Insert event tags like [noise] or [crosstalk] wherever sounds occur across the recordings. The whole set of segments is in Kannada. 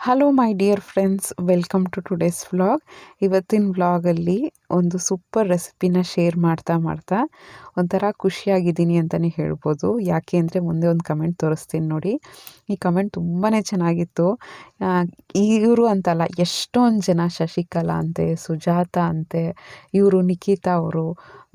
Hello my dear friends welcome to today's vlog ಇವತ್ತಿನ ವ್ಲಾಗಲ್ಲಿ ಒಂದು ಸೂಪರ್ ರೆಸಿಪಿನ ಶೇರ್ ಮಾಡ್ತಾ ಮಾಡ್ತಾ ಒಂಥರ ಖುಷಿಯಾಗಿದ್ದೀನಿ ಅಂತಲೇ ಹೇಳ್ಬೋದು. ಯಾಕೆ ಅಂದರೆ ಮುಂದೆ ಒಂದು ಕಮೆಂಟ್ ತೋರಿಸ್ತೀನಿ ನೋಡಿ. ಈ ಕಮೆಂಟ್ ತುಂಬಾ ಚೆನ್ನಾಗಿತ್ತು. ಇವರು ಅಂತಲ್ಲ, ಎಷ್ಟೊಂದು ಜನ ಶಶಿಕಲಾ ಅಂತೆ, ಸುಜಾತ ಅಂತೆ, ಇವರು ನಿಖಿತಾ ಅವರು,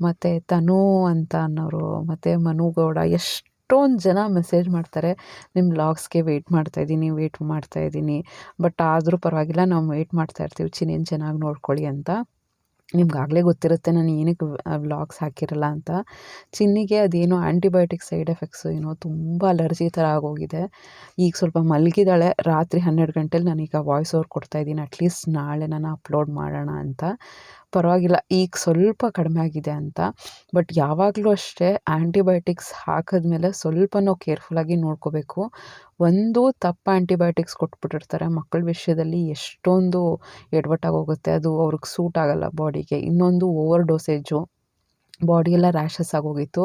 ಮತ್ತು ತನು ಅಂತ ಅನ್ನೋರು, ಮತ್ತು ಮನುಗೌಡ ಎಷ್ಟು ಎಷ್ಟೊಂದು ಜನ ಮೆಸೇಜ್ ಮಾಡ್ತಾರೆ ನಿಮ್ಮ ವ್ಲಾಗ್ಸ್ಗೆ ವೆಯ್ಟ್ ಮಾಡ್ತಾಯಿದ್ದೀನಿ ವೆಯ್ಟ್ ಮಾಡ್ತಾಯಿದ್ದೀನಿ ಬಟ್ ಆದರೂ ಪರವಾಗಿಲ್ಲ, ನಾವು ವೆಯ್ಟ್ ಮಾಡ್ತಾ ಇರ್ತೀವಿ, ಚಿನ್ನೇನು ಚೆನ್ನಾಗಿ ನೋಡ್ಕೊಳ್ಳಿ ಅಂತ. ನಿಮ್ಗಾಗಲೇ ಗೊತ್ತಿರುತ್ತೆ, ನಾನು ಏನಕ್ಕೆ ವ್ಲಾಗ್ಸ್ ಹಾಕಿರಲ್ಲ ಅಂತ. ಚಿನ್ನಿಗೆ ಅದೇನೋ ಆ್ಯಂಟಿಬಯೋಟಿಕ್ ಸೈಡ್ ಎಫೆಕ್ಟ್ಸು ಏನೋ ತುಂಬ ಅಲರ್ಜಿ ಥರ ಆಗೋಗಿದೆ. ಈಗ ಸ್ವಲ್ಪ ಮಲಗಿದಾಳೆ, ರಾತ್ರಿ ಹನ್ನೆರಡು ಗಂಟೆಲಿ ನಾನೀಗ ವಾಯ್ಸ್ ಓವರ್ ಕೊಡ್ತಾಯಿದ್ದೀನಿ ಅಟ್ಲೀಸ್ಟ್ ನಾಳೆ ನಾನು ಅಪ್ಲೋಡ್ ಮಾಡೋಣ ಅಂತ. ಪರವಾಗಿಲ್ಲ, ಈಗ ಸ್ವಲ್ಪ ಕಡಿಮೆ ಆಗಿದೆ ಅಂತ. ಬಟ್ ಯಾವಾಗಲೂ ಅಷ್ಟೇ ಆ್ಯಂಟಿಬಯೋಟಿಕ್ಸ್ ಹಾಕಿದ್ಮೇಲೆ ಸ್ವಲ್ಪ ನಾವು ಕೇರ್ಫುಲ್ಲಾಗಿ ನೋಡ್ಕೋಬೇಕು. ಒಂದು ತಪ್ಪು ಆ್ಯಂಟಿಬಯೋಟಿಕ್ಸ್ ಕೊಟ್ಬಿಟ್ಟಿರ್ತಾರೆ, ಮಕ್ಕಳ ವಿಷಯದಲ್ಲಿ ಎಷ್ಟೊಂದು ಎಡವಟ್ಟಾಗಿ ಹೋಗುತ್ತೆ ಅದು ಅವ್ರಿಗೆ ಸೂಟ್ ಆಗೋಲ್ಲ ಬಾಡಿಗೆ. ಇನ್ನೊಂದು ಓವರ್ ಡೋಸೇಜು. ಬಾಡಿಯೆಲ್ಲ ರ್ಯಾಷಸ್ ಆಗೋಗಿತ್ತು.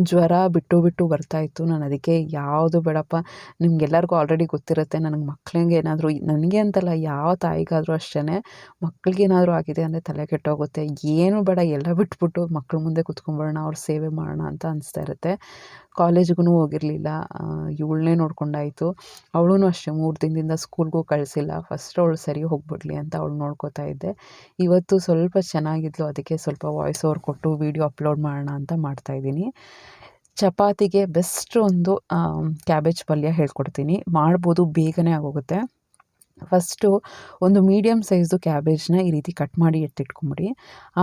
ಜ್ವರ ಬಿಟ್ಟು ಬಿಟ್ಟು ಬರ್ತಾಯಿತ್ತು ನಾನು ಅದಕ್ಕೆ ಯಾವುದು ಬೇಡಪ್ಪ. ನಿಮ್ಗೆಲ್ಲರಿಗೂ ಆಲ್ರೆಡಿ ಗೊತ್ತಿರುತ್ತೆ. ನನಗೆ ಮಕ್ಳಿಗೆ ಏನಾದರೂ ನನಗೆ ಅಂತಲ್ಲ ಯಾವ ತಾಯಿಗಾದರೂ ಅಷ್ಟೇ ಮಕ್ಳಿಗೇನಾದರೂ ಆಗಿದೆ ಅಂದರೆ ತಲೆ ಕೆಟ್ಟೋಗುತ್ತೆ. ಏನು ಬೇಡ. ಎಲ್ಲ ಬಿಟ್ಬಿಟ್ಟು ಮಕ್ಳ ಮುಂದೆ ಕುತ್ಕೊಂಡ್ಬಿಡೋಣ. ಅವ್ರ ಸೇವೆ ಮಾಡೋಣ ಅಂತ ಅನಿಸ್ತಾ ಇರುತ್ತೆ. ಕಾಲೇಜ್ಗೂ ಹೋಗಿರಲಿಲ್ಲ. ಇವಳನ್ನೇ ನೋಡ್ಕೊಂಡಾಯಿತು. ಅವಳೂ ಅಷ್ಟೇ. ಮೂರು ದಿನದಿಂದ ಸ್ಕೂಲ್ಗೂ ಕಳಿಸಿಲ್ಲ. ಫಸ್ಟ್ ಅವಳು ಸರಿ ಹೋಗ್ಬಿಡ್ಲಿ ಅಂತ ಅವಳು ನೋಡ್ಕೋತಾ ಇದ್ದೆ. ಇವತ್ತು ಸ್ವಲ್ಪ ಚೆನ್ನಾಗಿದ್ಲು. ಅದಕ್ಕೆ ಸ್ವಲ್ಪ ವಾಯ್ಸ್ ಓವರ್ ಕೊಟ್ಟು ವೀಡಿಯೋ ಅಪ್ಲೋಡ್ ಮಾಡೋಣ ಅಂತ ಮಾಡ್ತಾಯಿದ್ದೀನಿ ಚಪಾತಿಗೆ ಬೆಸ್ಟ್ ಒಂದು ಕ್ಯಾಬೇಜ್ ಪಲ್ಯ ಹೇಳ್ಕೊಡ್ತೀನಿ. ಮಾಡ್ಬೋದು, ಬೇಗನೆ ಆಗೋಗುತ್ತೆ. ಫಸ್ಟು ಒಂದು ಮೀಡಿಯಮ್ ಸೈಜ್ದು ಕ್ಯಾಬೇಜ್ನ ಈ ರೀತಿ ಕಟ್ ಮಾಡಿ ಎತ್ತಿಟ್ಕೊಂಬಿಡಿ.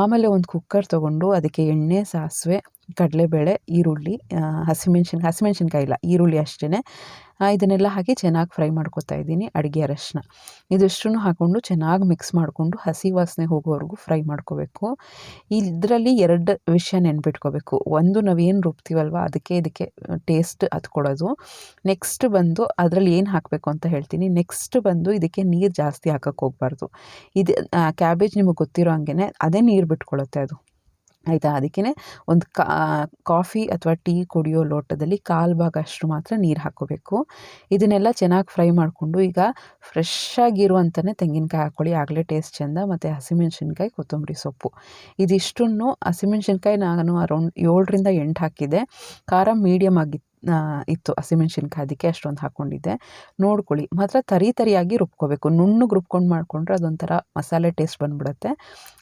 ಆಮೇಲೆ ಒಂದು ಕುಕ್ಕರ್ ತೊಗೊಂಡು ಅದಕ್ಕೆ ಎಣ್ಣೆ, ಸಾಸಿವೆ ಕಡಲೆಬೇಳೆ, ಈರುಳ್ಳಿ ಹಸಿಮೆಣ್ಸಿನ, ಹಸಿಮೆಣ್ಸಿನ್ಕಾಯಿ ಇಲ್ಲ, ಈರುಳ್ಳಿ ಅಷ್ಟೇ ಇದನ್ನೆಲ್ಲ ಹಾಕಿ ಚೆನ್ನಾಗಿ ಫ್ರೈ ಮಾಡ್ಕೊತಾ ಇದ್ದೀನಿ ಅಡುಗೆ ಅರಶಿನ. ಇದಿಷ್ಟು ಹಾಕ್ಕೊಂಡು ಚೆನ್ನಾಗಿ ಮಿಕ್ಸ್ ಮಾಡಿಕೊಂಡು ಹಸಿ ವಾಸನೆ ಹೋಗೋವರೆಗೂ ಫ್ರೈ ಮಾಡ್ಕೋಬೇಕು. ಇದರಲ್ಲಿ ಎರಡು ವಿಷಯ ನೆನ್ಪಿಟ್ಕೋಬೇಕು. ಒಂದು ನಾವೇನು ರುಬ್ತೀವಲ್ವ, ಅದಕ್ಕೆ ಇದಕ್ಕೆ ಟೇಸ್ಟ್ ಅದು ನೆಕ್ಸ್ಟ್ ಬಂದು ಅದರಲ್ಲಿ ಏನು ಹಾಕಬೇಕು ಅಂತ ಹೇಳ್ತೀನಿ. ನೆಕ್ಸ್ಟ್ ಬಂದು ಇದಕ್ಕೆ ನೀರು ಜಾಸ್ತಿ ಹಾಕೋಕ್ಕೆ ಹೋಗಬಾರ್ದು. ಇದು ಕ್ಯಾಬೇಜ್ ನಿಮಗೆ ಗೊತ್ತಿರೋ ಹಂಗೆ ಅದೇ ನೀರು ಬಿಟ್ಕೊಳ್ಳುತ್ತೆ ಅದು. ಆಯಿತಾ? ಅದಕ್ಕೇ ಒಂದು ಕಾಫಿ ಅಥವಾ ಟೀ ಕುಡಿಯೋ ಲೋಟದಲ್ಲಿ ಕಾಲು ಭಾಗ ಅಷ್ಟು ಮಾತ್ರ ನೀರು ಹಾಕ್ಕೋಬೇಕು ಇದನ್ನೆಲ್ಲ ಚೆನ್ನಾಗಿ ಫ್ರೈ ಮಾಡಿಕೊಂಡು ಈಗ ಫ್ರೆಶ್ ಆಗಿರುವಂಥನೇ ತೆಂಗಿನಕಾಯಿ ಹಾಕ್ಕೊಳ್ಳಿ ಆಗಲೇ ಟೇಸ್ಟ್ ಚೆಂದ ಮತ್ತು ಹಸಿಮೆಣ್ಸಿನ್ಕಾಯಿ ಕೊತ್ತಂಬರಿ ಸೊಪ್ಪು. ಇದಿಷ್ಟನ್ನು ಹಸಿಮೆಣ್ಸಿನ್ಕಾಯಿ ನಾನು ಅರೌಂಡ್ ಏಳರಿಂದ ಎಂಟು ಹಾಕಿದೆ ಖಾರ ಮೀಡಿಯಮ್ ಆಗಿತ್ತು ಇತ್ತು ಹಸಿಮೆಣ್ಸಿನ್ಕಾಯಿ ಅದಕ್ಕೆ ಅಷ್ಟೊಂದು ಹಾಕ್ಕೊಂಡಿದ್ದೆ ನೋಡ್ಕೊಳ್ಳಿ, ಮಾತ್ರ ತರಿ ತರಿಯಾಗಿ ರುಬ್ಕೋಬೇಕು. ನುಣ್ಣಗೆ ರುಬ್ಕೊಂಡು ಮಾಡಿಕೊಂಡ್ರೆ ಅದೊಂಥರ ಮಸಾಲೆ ಟೇಸ್ಟ್ ಬಂದ್ಬಿಡುತ್ತೆ.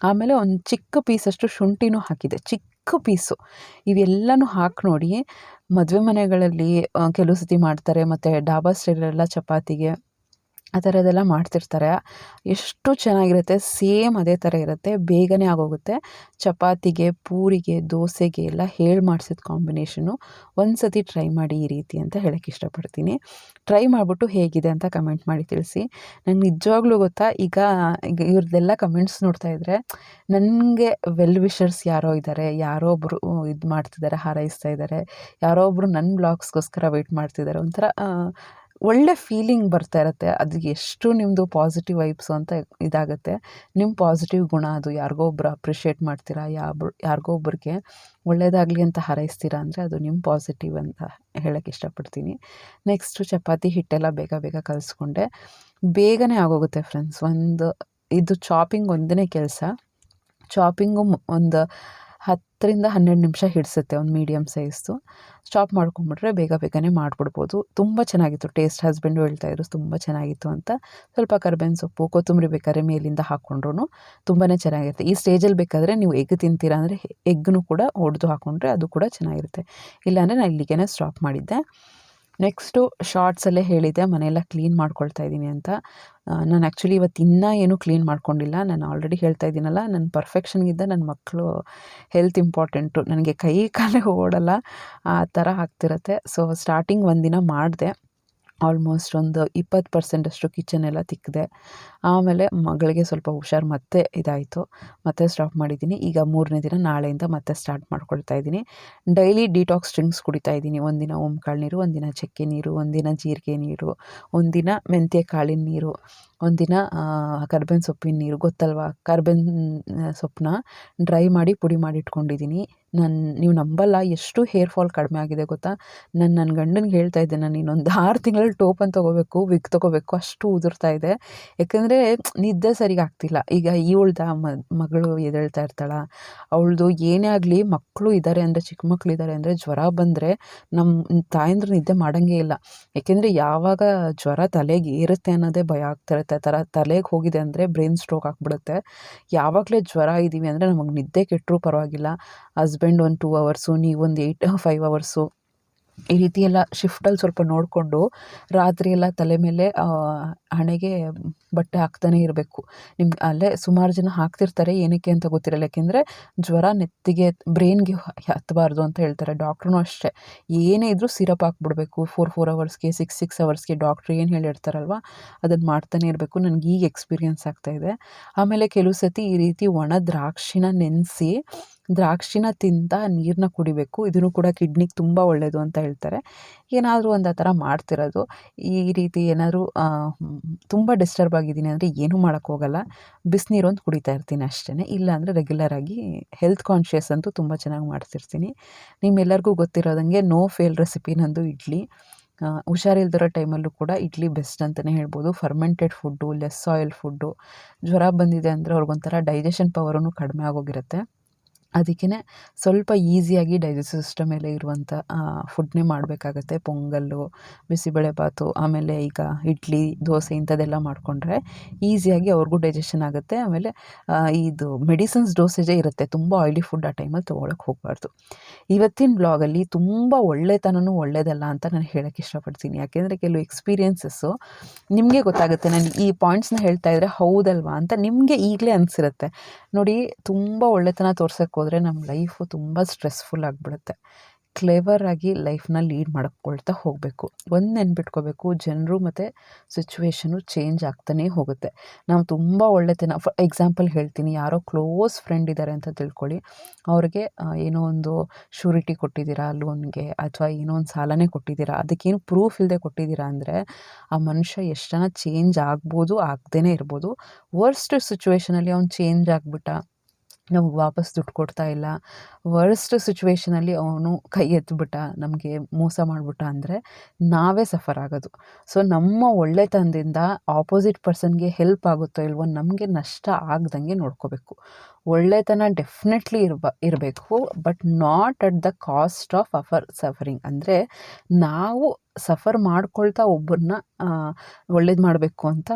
ಆಮೇಲೆ ಒಂದು ಚಿಕ್ಕ ಪೀಸಷ್ಟು ಶುಂಠಿನೂ ಹಾಕಿದೆ ಚಿಕ್ಕ ಪೀಸು ಇವೆಲ್ಲನೂ ಹಾಕಿ ನೋಡಿ, ಮದುವೆ ಮನೆಗಳಲ್ಲಿ ಕೆಲವು ಸತಿ ಮಾಡ್ತಾರೆ, ಮತ್ತು ಡಾಬಾ ಸ್ಟೈಲೆಲ್ಲ ಚಪಾತಿಗೆ ಆ ಥರದ್ದೆಲ್ಲ ಮಾಡ್ತಿರ್ತಾರೆ. ಎಷ್ಟು ಚೆನ್ನಾಗಿರುತ್ತೆ, ಸೇಮ್ ಅದೇ ಥರ ಇರುತ್ತೆ, ಬೇಗನೆ ಆಗೋಗುತ್ತೆ. ಚಪಾತಿಗೆ, ಪೂರಿಗೆ, ದೋಸೆಗೆ ಎಲ್ಲ ಹೇಳಿ ಮಾಡಿಸಿದ ಕಾಂಬಿನೇಷನು ಒಂದು ಸತಿ ಟ್ರೈ ಮಾಡಿ ಈ ರೀತಿ ಅಂತ ಹೇಳೋಕ್ಕೆ ಇಷ್ಟಪಡ್ತೀನಿ. ಟ್ರೈ ಮಾಡಿಬಿಟ್ಟು ಹೇಗಿದೆ ಅಂತ ಕಮೆಂಟ್ ಮಾಡಿ ತಿಳಿಸಿ. ನನಗೆ ನಿಜವಾಗ್ಲೂ ಗೊತ್ತಾ, ಈಗ ಈಗ ಇವ್ರದ್ದೆಲ್ಲ ಕಮೆಂಟ್ಸ್ ನೋಡ್ತಾ ಇದ್ದರೆ ನನಗೆ ವೆಲ್ ವಿಷರ್ಸ್ ಯಾರೋ ಇದ್ದಾರೆ ಯಾರೋ ಒಬ್ಬರು ಇದು ಮಾಡ್ತಿದ್ದಾರೆ ಹಾರೈಸ್ತಾ ಇದ್ದಾರೆ ಯಾರೋ ಒಬ್ಬರು ನನ್ನ ಬ್ಲಾಗ್ಸ್ಗೋಸ್ಕರ ವೆಯ್ಟ್ ಮಾಡ್ತಿದ್ದಾರೆ ಒಂಥರ ಒಳ್ಳೆ ಫೀಲಿಂಗ್ ಬರ್ತಾ ಇರುತ್ತೆ. ಅದು ಎಷ್ಟು ನಿಮ್ಮದು ಪಾಸಿಟಿವ್ ವೈಬ್ಸು ಅಂತ ಇದಾಗುತ್ತೆ. ನಿಮ್ಮ ಪಾಸಿಟಿವ್ ಗುಣ ಅದು. ಯಾರಿಗೋ ಒಬ್ರು ಅಪ್ರಿಷಿಯೇಟ್ ಮಾಡ್ತೀರಾ? ಯಾವ ಯಾರಿಗೋ ಒಬ್ಬರಿಗೆ ಒಳ್ಳೆಯದಾಗಲಿ ಅಂತ ಹಾರೈಸ್ತೀರಾ ಅಂದರೆ ಅದು ನಿಮ್ಮ ಪಾಸಿಟಿವ್ ಅಂತ ಹೇಳೋಕ್ಕೆ ಇಷ್ಟಪಡ್ತೀನಿ. ನೆಕ್ಸ್ಟು ಚಪಾತಿ ಹಿಟ್ಟೆಲ್ಲ ಬೇಗ ಬೇಗ ಕಲಿಸ್ಕೊಂಡೆ. ಬೇಗನೆ ಆಗೋಗುತ್ತೆ ಫ್ರೆಂಡ್ಸ್ ಒಂದು, ಇದು ಚಾಪಿಂಗ್ ಒಂದನೇ ಕೆಲಸ. ಚಾಪಿಂಗು ಒಂದು ಹತ್ತರಿಂದ ಹನ್ನೆರಡು ನಿಮಿಷ ಹಿಡಿಸುತ್ತೆ ಒಂದು ಮೀಡಿಯಮ್ ಸೈಜ್ದು ಸ್ಟಾಪ್ ಮಾಡ್ಕೊಂಡ್ಬಿಟ್ರೆ ಬೇಗ ಬೇಗನೆ ಮಾಡಿಬಿಡ್ಬೋದು. ತುಂಬ ಚೆನ್ನಾಗಿತ್ತು. ಟೇಸ್ಟ್ ಹಸ್ಬೆಂಡು ಹೇಳ್ತಾಯಿದ್ರು ತುಂಬ ಚೆನ್ನಾಗಿತ್ತು ಅಂತ. ಸ್ವಲ್ಪ ಕರ್ಬೇವಿನ ಸೊಪ್ಪು, ಕೊತ್ತಂಬರಿ ಬೇಕಾದ್ರೆ ಮೇಲಿಂದ ಹಾಕ್ಕೊಂಡ್ರು ತುಂಬಾ ಚೆನ್ನಾಗಿರುತ್ತೆ. ಈ ಸ್ಟೇಜಲ್ಲಿ ಬೇಕಾದರೆ ನೀವು ಎಗ್ ತಿಂತೀರಾ ಅಂದರೆ ಎಗ್ನು ಕೂಡ ಹೊಡೆದು ಹಾಕ್ಕೊಂಡ್ರೆ ಅದು ಕೂಡ ಚೆನ್ನಾಗಿರುತ್ತೆ. ಇಲ್ಲಾಂದರೆ ನಾನು ಇಲ್ಲಿಗೆ ಸ್ಟಾಪ್ ಮಾಡಿದ್ದೆ. ನೆಕ್ಸ್ಟು ಶಾರ್ಟ್ಸಲ್ಲೇ ಹೇಳಿದ್ದೆ, ಮನೆಯೆಲ್ಲ ಕ್ಲೀನ್ ಮಾಡ್ಕೊಳ್ತಾ ಇದ್ದೀನಿ ಅಂತ. ನಾನು ಆ್ಯಕ್ಚುಲಿ ಇವತ್ತು ಇನ್ನೂ ಏನೂ ಕ್ಲೀನ್ ಮಾಡ್ಕೊಂಡಿಲ್ಲ. ನಾನು ಆಲ್ರೆಡಿ ಹೇಳ್ತಾ ಇದ್ದೀನಲ್ಲ ನನ್ನ ಪರ್ಫೆಕ್ಷನ್ಗಿಂತ ನನ್ನ ಮಕ್ಕಳು ಹೆಲ್ತ್ ಇಂಪಾರ್ಟೆಂಟು ನನಗೆ ಕೈ ಕಾಲೇ ಓಡಲ್ಲ, ಆ ಥರ ಆಗ್ತಿರತ್ತೆ. ಸೊ ಸ್ಟಾರ್ಟಿಂಗ್ ಒಂದಿನ ಮಾಡಿದೆ. ಆಲ್ಮೋಸ್ಟ್ ಒಂದು ಇಪ್ಪತ್ತು ಪರ್ಸೆಂಟಷ್ಟು ಕಿಚನ್ ಎಲ್ಲ ತಿಕ್ಕಿದೆ. ಆಮೇಲೆ ಮಗಳಿಗೆ ಸ್ವಲ್ಪ ಹುಷಾರು ಮತ್ತೆ ಇದಾಯಿತು. ಮತ್ತೆ ಸ್ಟಾಪ್ ಮಾಡಿದ್ದೀನಿ. ಈಗ ಮೂರನೇ ದಿನ ನಾಳೆಯಿಂದ ಮತ್ತೆ ಸ್ಟಾರ್ಟ್ ಮಾಡ್ಕೊಳ್ತಾ ಇದ್ದೀನಿ. ಡೈಲಿ ಡಿಟಾಕ್ಸ್ ಡ್ರಿಂಕ್ಸ್ ಕುಡಿತಾ ಇದ್ದೀನಿ. ಒಂದಿನ ಓಂಕಾಳು ನೀರು, ಒಂದಿನ ಚಕ್ಕೆ ನೀರು, ಒಂದಿನ ಜೀರಿಗೆ ನೀರು, ಒಂದಿನ ಮೆಂತ್ಯ ಕಾಳಿನ ನೀರು. ಒಂದಿನ ಕರ್ಬೇವಿನ ಸೊಪ್ಪಿನ ನೀರು ಗೊತ್ತಲ್ವಾ? ಕರ್ಬೇವಿನ ಸೊಪ್ಪನ್ನ ಡ್ರೈ ಮಾಡಿ ಪುಡಿ ಮಾಡಿ ಇಟ್ಕೊಂಡಿದ್ದೀನಿ. ನನ್ನ ನೀವು ನಂಬಲ್ಲ, ಎಷ್ಟು ಹೇರ್ ಫಾಲ್ ಕಡಿಮೆ ಆಗಿದೆ ಗೊತ್ತಾ? ನಾನು ನನ್ನ ಗಂಡನಿಗೆ ಹೇಳ್ತಾ ಇದ್ದೆ ನಾನು ಇನ್ನೊಂದು [laughs] ಆರು ತಿಂಗಳಲ್ಲಿ ಟೋಪನ್ ತೊಗೋಬೇಕು, ವಿಗ್ ತೊಗೋಬೇಕು, ಅಷ್ಟು ಉದುರ್ತಾ ಇದೆ. ಯಾಕಂದರೆ ನಿದ್ದೆ ಸರಿಗೆ ಆಗ್ತಿಲ್ಲ. ಈಗ ಇವಳ್ದ ಮಗಳು ಎದ್ದೇಳ್ತಾ ಇರ್ತಾಳ, ಅವಳದು ಏನೇ ಆಗಲಿ ಮಕ್ಕಳು ಇದ್ದಾರೆ ಅಂದರೆ ಚಿಕ್ಕ ಮಕ್ಕಳು ಇದ್ದಾರೆ ಅಂದರೆ, ಜ್ವರ ಬಂದರೆ ನಮ್ಮ ತಾಯಂದ್ರೆ ನಿದ್ದೆ ಮಾಡೋಂಗೇ ಇಲ್ಲ. ಯಾಕೆಂದರೆ ಯಾವಾಗ ಜ್ವರ ತಲೆಗೆ ಏರುತ್ತೆ ಅನ್ನೋದೇ ಭಯ ಥರ ತಲೆಗೆ ಹೋಗಿದೆ ಅಂದರೆ ಬ್ರೈನ್ ಸ್ಟ್ರೋಕ್ ಆಗಿಬಿಡುತ್ತೆ. ಯಾವಾಗಲೇ ಜ್ವರ ಇದ್ದೀವಿ ಅಂದರೆ ನಮಗೆ ನಿದ್ದೆ ಕೆಟ್ಟರೂ ಪರವಾಗಿಲ್ಲ. ಹಸ್ಬೆಂಡ್ ಒಂದು ಟೂ ಅವರ್ಸು ನೀವೊಂದು ಏಯ್ಟ್ ಫೈವ್ ಅವರ್ಸು ಈ ರೀತಿ ಎಲ್ಲ ಶಿಫ್ಟಲ್ಲಿ ಸ್ವಲ್ಪ ನೋಡಿಕೊಂಡು ರಾತ್ರಿ ಎಲ್ಲ ತಲೆ ಮೇಲೆ ಹಣೆಗೆ ಬಟ್ಟೆ ಹಾಕ್ತಾನೆ ಇರಬೇಕು. ನಿಮ್ಗೆ ಅಲ್ಲೇ ಸುಮಾರು ಜನ ಹಾಕ್ತಿರ್ತಾರೆ, ಏನಕ್ಕೆ ಅಂತ ಗೊತ್ತಿರಲ್ಲ. ಯಾಕೆಂದರೆ ಜ್ವರ ನೆತ್ತಿಗೆ, ಬ್ರೈನ್ಗೆ ಹತ್ತಬಾರ್ದು ಅಂತ ಹೇಳ್ತಾರೆ ಡಾಕ್ಟ್ರೂ ಅಷ್ಟೇ. ಏನೇ ಇದ್ದರೂ ಸಿರಪ್ ಹಾಕ್ಬಿಡ್ಬೇಕು. ಫೋರ್ ಫೋರ್ ಅವರ್ಸ್ಗೆ ಸಿಕ್ಸ್ ಸಿಕ್ಸ್ ಅವರ್ಸ್ಗೆ ಡಾಕ್ಟ್ರ್ ಏನು ಹೇಳಿರ್ತಾರಲ್ವ ಅದನ್ನು ಮಾಡ್ತಾನೆ ಇರಬೇಕು. ನನಗೆ ಈಗ ಎಕ್ಸ್ಪೀರಿಯೆನ್ಸ್ ಆಗ್ತಾಯಿದೆ ಆಮೇಲೆ ಕೆಲವು ಸತಿ ಈ ರೀತಿ ಒಣ ದ್ರಾಕ್ಷಿನ ನೆನೆಸಿ ದ್ರಾಕ್ಷಿನ ತಿಂತ ನೀರನ್ನ ಕುಡಿಬೇಕು. ಇದನ್ನು ಕೂಡ ಕಿಡ್ನಿಗೆ ತುಂಬ ಒಳ್ಳೆಯದು ಅಂತ ಹೇಳ್ತಾರೆ. ಏನಾದರೂ ಒಂದು ಆ ಥರ ಮಾಡ್ತಿರೋದು. ಈ ರೀತಿ ಏನಾದರೂ ತುಂಬ ಡಿಸ್ಟರ್ಬ್ ಆಗಿದ್ದೀನಿ ಅಂದರೆ ಏನೂ ಮಾಡೋಕ್ಕೋಗಲ್ಲ ಬಿಸಿನೀರು ಒಂದು ಕುಡಿತಾ ಇರ್ತೀನಿ ಅಷ್ಟೇ ಇಲ್ಲಾಂದರೆ ರೆಗ್ಯುಲರಾಗಿ ಹೆಲ್ತ್ ಕಾನ್ಷಿಯಸ್ ಅಂತೂ ತುಂಬ ಚೆನ್ನಾಗಿ ಮಾಡ್ತಿರ್ತೀನಿ. ನಿಮ್ಮೆಲ್ಲರಿಗೂ ಗೊತ್ತಿರೋದಂಗೆ ನೋ ಫೇಲ್ ರೆಸಿಪಿ ನಂದು ಇಡ್ಲಿ. ಹುಷಾರಿಲ್ದಿರೋ ಟೈಮಲ್ಲೂ ಕೂಡ ಇಡ್ಲಿ ಬೆಸ್ಟ್ ಅಂತಲೇ ಹೇಳ್ಬೋದು. Fermented food less oil food ಜ್ವರ ಬಂದಿದೆ ಅಂದರೆ ಅವ್ರಿಗೊಂಥರ ಡೈಜೆಷನ್ ಪವರೂ ಕಡಿಮೆ ಆಗೋಗಿರುತ್ತೆ. ಅದಕ್ಕೇ ಸ್ವಲ್ಪ ಈಸಿಯಾಗಿ ಡೈಜೆಸ್ಟಿವ್ ಸಿಸ್ಟಮ್ ಮೇಲೆ ಇರುವಂಥ ಫುಡ್ನೇ ಮಾಡಬೇಕಾಗತ್ತೆ. ಪೊಂಗಲ್ಲು ಬಿಸಿಬೇಳೆಬಾತು ಆಮೇಲೆ ಈಗ ಇಡ್ಲಿ, ದೋಸೆ ಇಂಥದ್ದೆಲ್ಲ ಮಾಡಿಕೊಂಡ್ರೆ ಈಸಿಯಾಗಿ ಅವ್ರಿಗೂ ಡೈಜೆಷನ್ ಆಗುತ್ತೆ. ಆಮೇಲೆ ಇದು ಮೆಡಿಸಿನ್ಸ್ ಡೋಸೇಜೇ ಇರುತ್ತೆ. ತುಂಬ ಆಯಿಲಿ ಫುಡ್ ಆ ಟೈಮಲ್ಲಿ ತೊಗೊಳಕ್ಕೆ ಹೋಗಬಾರ್ದು. ಇವತ್ತಿನ ಬ್ಲಾಗಲ್ಲಿ ತುಂಬ ಒಳ್ಳೆತನವೂ ಒಳ್ಳೆಯದಲ್ಲ ಅಂತ ನಾನು ಹೇಳೋಕ್ಕೆ ಇಷ್ಟಪಡ್ತೀನಿ. ಯಾಕೆಂದರೆ ಕೆಲವು ಎಕ್ಸ್ಪೀರಿಯೆನ್ಸಸ್ಸು ನಿಮಗೆ ಗೊತ್ತಾಗುತ್ತೆ. ನಾನು ಈ ಪಾಯಿಂಟ್ಸ್ನ ಹೇಳ್ತಾ ಇದ್ದರೆ ಹೌದಲ್ವಾ ಅಂತ ನಿಮಗೆ ಈಗಲೇ ಅನಿಸಿರುತ್ತೆ. ನೋಡಿ, ತುಂಬ ಒಳ್ಳೆತನ ತೋರ್ಸೋಕ್ಕೆ ಹೋದರೆ ನಮ್ಮ ಲೈಫು ತುಂಬ ಸ್ಟ್ರೆಸ್ಫುಲ್ ಆಗಿಬಿಡುತ್ತೆ. ಕ್ಲೇವರಾಗಿ ಲೈಫ್ನ ಲೀಡ್ ಮಾಡ್ಕೊಳ್ತಾ ಹೋಗಬೇಕು. ಒಂದು ನೆನ್ಪಿಟ್ಕೋಬೇಕು, ಜನರು ಮತ್ತು ಸಿಚುವೇಶನು ಚೇಂಜ್ ಆಗ್ತಾನೇ ಹೋಗುತ್ತೆ. ನಾವು ತುಂಬ ಒಳ್ಳೆತನ ಫಾರ್ ಎಕ್ಸಾಂಪಲ್ ಹೇಳ್ತೀನಿ, ಯಾರೋ ಕ್ಲೋಸ್ ಫ್ರೆಂಡ್ ಇದ್ದಾರೆ ಅಂತ ತಿಳ್ಕೊಳ್ಳಿ. ಅವ್ರಿಗೆ ಏನೋ ಒಂದು ಶ್ಯೂರಿಟಿ ಕೊಟ್ಟಿದ್ದೀರಾ ಲೋನ್ಗೆ ಅಥವಾ ಏನೋ ಒಂದು ಸಾಲನೇ ಕೊಟ್ಟಿದ್ದೀರಾ, ಅದಕ್ಕೇನು ಪ್ರೂಫ್ ಇಲ್ಲದೆ ಕೊಟ್ಟಿದ್ದೀರಾ ಅಂದರೆ, ಆ ಮನುಷ್ಯ ಎಷ್ಟನ ಚೇಂಜ್ ಆಗ್ಬೋದು ಆಗದೇ ಇರ್ಬೋದು. ವರ್ಸ್ಟ್ ಸಿಚುವೇಷನಲ್ಲಿ ಅವ್ನು ಚೇಂಜ್ ಆಗಿಬಿಟ್ಟ ನಮ್ಗೆ ವಾಪಸ್ ದುಡ್ಡು ಕೊಡ್ತಾ ಇಲ್ಲ. ವರ್ಸ್ಟ್ ಸಿಚುವೇಷನಲ್ಲಿ ಅವನು ಕೈ ಎತ್ತಿಬಿಟ್ಟ ನಮಗೆ ಮೋಸ ಮಾಡಿಬಿಟ್ಟ ಅಂದರೆ ನಾವೇ ಸಫರ್ ಆಗೋದು. ಸೊ ನಮ್ಮ ಒಳ್ಳೆತನದಿಂದ ಆಪೋಸಿಟ್ ಪರ್ಸನ್ಗೆ ಹೆಲ್ಪ್ ಆಗುತ್ತೋ ಇಲ್ವೋ ನಮಗೆ ನಷ್ಟ ಆಗ್ದಂಗೆ ನೋಡ್ಕೋಬೇಕು. ಒಳ್ಳೆತನ ಡೆಫಿನೆಟ್ಲಿ ಇರ್ಬ, ಇರಬೇಕು but not at the cost of our suffering ಅಂದರೆ ನಾವು ಸಫರ್ ಮಾಡ್ಕೊಳ್ತಾ ಒಬ್ಬರನ್ನ ಒಳ್ಳೇದು ಮಾಡಬೇಕು ಅಂತ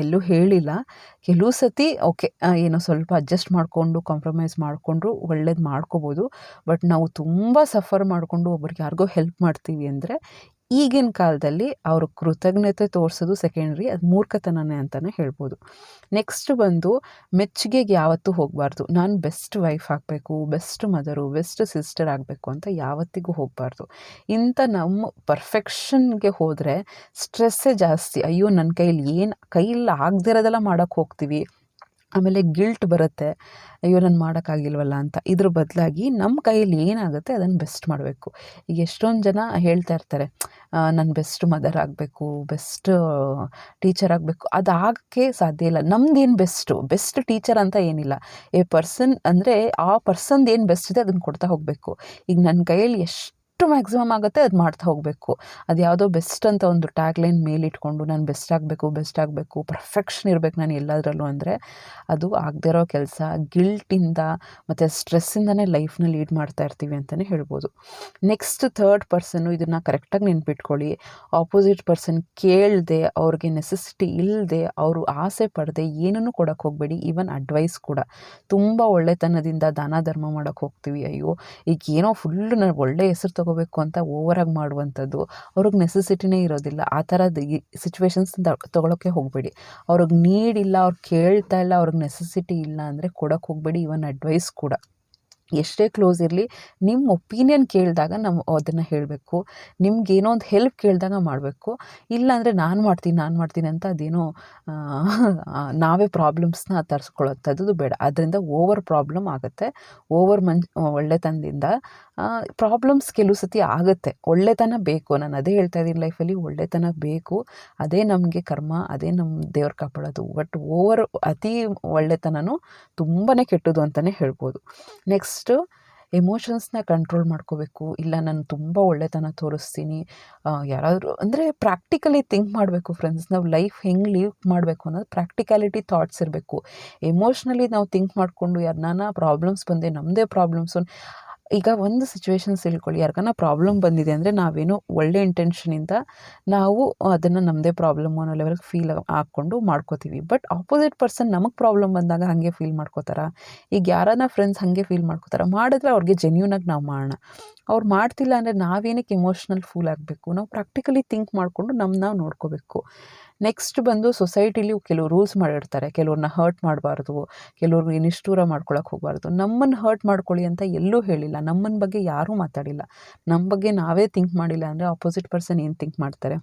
ಎಲ್ಲೂ ಹೇಳಿಲ್ಲ. ಕೆಲವು ಸತಿ ಓಕೆ ಏನೋ ಸ್ವಲ್ಪ ಅಡ್ಜಸ್ಟ್ ಮಾಡಿಕೊಂಡು ಕಾಂಪ್ರಮೈಸ್ ಮಾಡಿಕೊಂಡು ಒಳ್ಳೇದು ಮಾಡ್ಕೋಬೋದು ಬಟ್ ನಾವು ತುಂಬ ಸಫರ್ ಮಾಡಿಕೊಂಡು ಒಬ್ರಿಗೆ ಯಾರಿಗೋ ಹೆಲ್ಪ್ ಮಾಡ್ತೀವಿ ಅಂದರೆ ಈಗಿನ ಕಾಲದಲ್ಲಿ ಅವರು ಕೃತಜ್ಞತೆ ತೋರಿಸೋದು ಸೆಕೆಂಡ್ರಿ ಅದು ಮೂರ್ಖತನನೇ ಅಂತಲೇ ಹೇಳ್ಬೋದು. ನೆಕ್ಸ್ಟ್ ಬಂದು ಮೆಚ್ಚುಗೆಗೆ ಯಾವತ್ತೂ ಹೋಗಬಾರ್ದು. ನಾನು ಬೆಸ್ಟ್ ವೈಫ್ ಆಗಬೇಕು ಬೆಸ್ಟ್ ಮದರು ಬೆಸ್ಟ್ ಸಿಸ್ಟರ್ ಆಗಬೇಕು ಅಂತ ಯಾವತ್ತಿಗೂ ಹೋಗಬಾರ್ದು. ಇಂಥ ನಮ್ಮ ಪರ್ಫೆಕ್ಷನ್ಗೆ ಹೋದರೆ ಸ್ಟ್ರೆಸ್ಸೇ ಜಾಸ್ತಿ. ಅಯ್ಯೋ ನನ್ನ ಕೈಲಿ ಏನು ಕೈಯಲ್ಲಿ ಆಗದಿರೋದೆಲ್ಲ ಮಾಡೋಕ್ಕೆ ಹೋಗ್ತೀವಿ. ಆಮೇಲೆ ಗಿಲ್ಟ್ ಬರುತ್ತೆ. ಅಯ್ಯೋ, ನಾನು ಮಾಡೋಕ್ಕಾಗಿಲ್ವಲ್ಲ ಅಂತ. ಇದ್ರ ಬದಲಾಗಿ ನಮ್ಮ ಕೈಯಲ್ಲಿ ಏನಾಗುತ್ತೆ ಅದನ್ನು ಬೆಸ್ಟ್ ಮಾಡಬೇಕು. ಈಗ ಎಷ್ಟೊಂದು ಜನ ಹೇಳ್ತಾ ಇರ್ತಾರೆ ನಾನು ಬೆಸ್ಟ್ ಮದರ್ ಆಗಬೇಕು ಬೆಸ್ಟ್ ಟೀಚರ್ ಆಗಬೇಕು. ಅದು ಆಗೋಕ್ಕೆ ಸಾಧ್ಯ ಇಲ್ಲ. ನಮ್ದೇನು ಬೆಸ್ಟು ಬೆಸ್ಟ್ ಟೀಚರ್ ಅಂತ ಏನಿಲ್ಲ. ಎ ಪರ್ಸನ್ ಅಂದರೆ ಆ ಪರ್ಸನ್ದು ಏನು ಬೆಸ್ಟ್ ಇದೆ ಅದನ್ನು ಕೊಡ್ತಾ ಹೋಗಬೇಕು. ಈಗ ನನ್ನ ಕೈಯಲ್ಲಿ ಎಷ್ಟು ಎಷ್ಟು ಮ್ಯಾಕ್ಸಿಮಮ್ ಆಗುತ್ತೆ ಅದು ಮಾಡ್ತಾ ಹೋಗಬೇಕು. ಅದು ಯಾವುದೋ ಬೆಸ್ಟ್ ಅಂತ ಒಂದು ಟ್ಯಾಗ್ ಲೈನ್ ಮೇಲಿಟ್ಕೊಂಡು ನಾನು ಬೆಸ್ಟ್ ಆಗಬೇಕು ಬೆಸ್ಟ್ ಆಗಬೇಕು ಪರ್ಫೆಕ್ಷನ್ ಇರಬೇಕು ನಾನು ಎಲ್ಲದರಲ್ಲೂ ಅಂದರೆ, ಅದು ಆಗದೇ ಇರೋ ಕೆಲಸ. ಗಿಲ್ಟಿಂದ ಮತ್ತು ಸ್ಟ್ರೆಸ್ಸಿಂದನೇ ಲೈಫ್ನ ಲೀಡ್ ಮಾಡ್ತಾ ಇರ್ತೀವಿ ಅಂತಲೇ ಹೇಳ್ಬೋದು. ನೆಕ್ಸ್ಟ್ ಥರ್ಡ್ ಪರ್ಸನ್ನು ಇದನ್ನು ಕರೆಕ್ಟಾಗಿ ನೆನ್ಪಿಟ್ಕೊಳ್ಳಿ. ಆಪೋಸಿಟ್ ಪರ್ಸನ್ ಕೇಳದೆ, ಅವ್ರಿಗೆ ನೆಸೆಸಿಟಿ ಇಲ್ಲದೆ ಅವರು ಆಸೆ ಪಡದೆ ಏನನ್ನು ಕೊಡೋಕ್ಕೆ ಹೋಗಬೇಡಿ ಈವನ್ ಅಡ್ವೈಸ್ ಕೂಡ. ತುಂಬ ಒಳ್ಳೆತನದಿಂದ ದಾನ ಧರ್ಮ ಮಾಡೋಕ್ಕೆ ಹೋಗ್ತೀವಿ, ಅಯ್ಯೋ. ಈಗ ಏನೋ ಫುಲ್ಲು ನಾನು ಒಳ್ಳೆ ಹೆಸರು ತಗೋಬೇಕು ಅಂತ ಓವರಾಗಿ ಮಾಡುವಂಥದ್ದು, ಅವ್ರಿಗೆ ನೆಸೆಸಿಟಿನೇ ಇರೋದಿಲ್ಲ. ಆ ಥರದ ಸಿಚುವೇಶನ್ಸ್ ತೊಗೊಳಕ್ಕೆ ಹೋಗಬೇಡಿ. ಅವ್ರಿಗೆ ನೀಡಿಲ್ಲ ಅವ್ರು ಕೇಳ್ತಾ ಇಲ್ಲ, ಅವ್ರಿಗೆ ನೆಸೆಸಿಟಿ ಇಲ್ಲ ಅಂದರೆ ಕೊಡೋಕ್ಕೆ ಹೋಗಬೇಡಿ. ಇವನ್ ಅಡ್ವೈಸ್ ಕೂಡ. ಎಷ್ಟೇ ಕ್ಲೋಸ್ ಇರಲಿ ನಿಮ್ಮ ಒಪಿನಿಯನ್ ಕೇಳಿದಾಗ ನಾವು ಅದನ್ನು ಹೇಳಬೇಕು. ನಿಮಗೇನೋ ಒಂದು ಹೆಲ್ಪ್ ಕೇಳಿದಾಗ ಮಾಡಬೇಕು. ಇಲ್ಲಾಂದರೆ ನಾನು ಮಾಡ್ತೀನಿ ನಾನು ಮಾಡ್ತೀನಿ ಅಂತ ಅದೇನೋ ನಾವೇ ಪ್ರಾಬ್ಲಮ್ಸ್ನ ತರಿಸ್ಕೊಳ್ಳೋಂಥದ್ದು ಬೇಡ. ಅದರಿಂದ ಓವರ್ ಪ್ರಾಬ್ಲಮ್ ಆಗುತ್ತೆ. ಓವರ್ ಮನ್, ಒಳ್ಳೆತನದಿಂದ ಪ್ರಾಬ್ಲಮ್ಸ್ ಕೆಲವು ಸತಿ ಆಗುತ್ತೆ. ಒಳ್ಳೆತನ ಬೇಕು. ನಾನು ಅದೇ ಹೇಳ್ತಾ ಇದ್ದೀನಿ ಲೈಫಲ್ಲಿ ಒಳ್ಳೆತನ ಬೇಕು. ಅದೇ ನಮಗೆ ಕರ್ಮ, ಅದೇ ನಮ್ಮ ದೇವ್ರು ಕಾಪಾಡೋದು. ಬಟ್ ಓವರ್ ಅತಿ ಒಳ್ಳೆತನನೂ ತುಂಬಾ ಕೆಟ್ಟದು ಅಂತಲೇ ಹೇಳ್ಬೋದು. ನೆಕ್ಸ್ಟು ಎಮೋಷನ್ಸ್ನ ಕಂಟ್ರೋಲ್ ಮಾಡ್ಕೋಬೇಕು. ಇಲ್ಲ, ನಾನು ತುಂಬ ಒಳ್ಳೆತನ ತೋರಿಸ್ತೀನಿ. ಯಾರಾದರೂ ಅಂದರೆ ಪ್ರಾಕ್ಟಿಕಲಿ ಥಿಂಕ್ ಮಾಡಬೇಕು ಫ್ರೆಂಡ್ಸ್ ನಾವು ಲೈಫ್ ಹೆಂಗೆ ಲೀವ್ ಮಾಡಬೇಕು ಅನ್ನೋದು ಪ್ರಾಕ್ಟಿಕಾಲಿಟಿ ಥಾಟ್ಸ್ ಇರಬೇಕು. ಎಮೋಷ್ನಲಿ ನಾವು ಥಿಂಕ್ ಮಾಡಿಕೊಂಡು ಯಾರನ್ನ ಪ್ರಾಬ್ಲಮ್ಸ್ ಬಂದೆ ನಮ್ಮದೇ ಪ್ರಾಬ್ಲಮ್ಸು ಈಗ ಒಂದು ಸಿಚುವೇಶನ್ ತಿಳ್ಕೊಳ್ಳಿ. ಯಾರಿಗಾನ ಪ್ರಾಬ್ಲಮ್ ಬಂದಿದೆ ಅಂದರೆ ನಾವೇನೋ ಒಳ್ಳೆ ಇಂಟೆನ್ಷನಿಂದ ನಾವು ಅದನ್ನು ನಮ್ಮದೇ ಪ್ರಾಬ್ಲಮ್ ಅನ್ನೋ ಲೆವೆಲ್ಗೆ ಫೀಲ್ ಹಾಕ್ಕೊಂಡು ಮಾಡ್ಕೋತೀವಿ. ಬಟ್ ಆಪೋಸಿಟ್ ಪರ್ಸನ್ ನಮಗೆ ಪ್ರಾಬ್ಲಮ್ ಬಂದಾಗ ಹಾಗೆ ಫೀಲ್ ಮಾಡ್ಕೋತಾರ? ಈಗ ಯಾರನ್ನ ಫ್ರೆಂಡ್ಸ್ ಹಾಗೆ ಫೀಲ್ ಮಾಡ್ಕೋತಾರ? ಮಾಡಿದ್ರೆ ಅವ್ರಿಗೆ ಜೆನ್ಯೂನಾಗಿ ನಾವು ಮಾಡೋಣ ಅವ್ರು ಮಾಡ್ತಿಲ್ಲ ಅಂದರೆ ನಾವೇನಕ್ಕೆ ಇಮೋಷ್ನಲ್ ಫೂಲ್ ಆಗಬೇಕು? ನಾವು ಪ್ರಾಕ್ಟಿಕಲಿ ಥಿಂಕ್ ಮಾಡಿಕೊಂಡು ನಮ್ಮ ನಾವು ನೋಡ್ಕೋಬೇಕು. ನೆಕ್ಸ್ಟ್ ಬಂದು ಸೊಸೈಟಿಲಿ ಕೆಲವು ರೂಲ್ಸ್ ಮಾಡಿರ್ತಾರೆ. ಕೆಲವ್ರನ್ನ ಹರ್ಟ್ ಮಾಡಬಾರ್ದು ಕೆಲವ್ರಿಗೆ ನಿಷ್ಠೂರ ಮಾಡ್ಕೊಳಕ್ಕೆ ಹೋಗಬಾರ್ದು. ನಮ್ಮನ್ನು ಹರ್ಟ್ ಮಾಡ್ಕೊಳ್ಳಿ ಅಂತ ಎಲ್ಲೂ ಹೇಳಿಲ್ಲ. ನಮ್ಮನ್ನ ಬಗ್ಗೆ ಯಾರೂ ಮಾತಾಡಿಲ್ಲ. ನಮ್ಮ ಬಗ್ಗೆ ನಾವೇ ಥಿಂಕ್ ಮಾಡಿಲ್ಲ ಅಂದರೆ ಆಪೋಸಿಟ್ ಪರ್ಸನ್ ಏನು ಥಿಂಕ್ ಮಾಡ್ತಾರೆ?